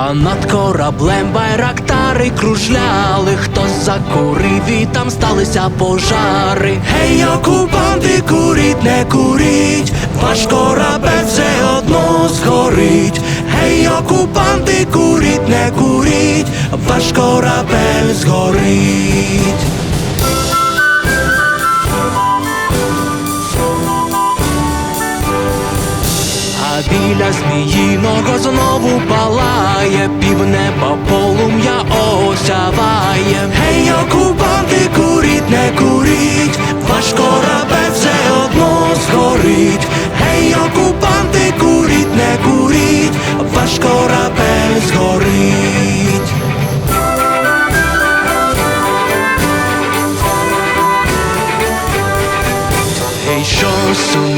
А над кораблем байрактари кружляли, хтось закурив і там сталися пожари. Гей, окупанти, куріть, не куріть, ваш корабель все одно згорить. Гей, окупанти, куріть, не куріть, ваш корабель згорить. Біля зміїного знову палає, півнеба полум'я осяває. Гей, окупанти, куріть, не куріть, ваш корабель все одно згорить. Гей, окупанти, куріть, не куріть, ваш корабель згорить. Гей, щось у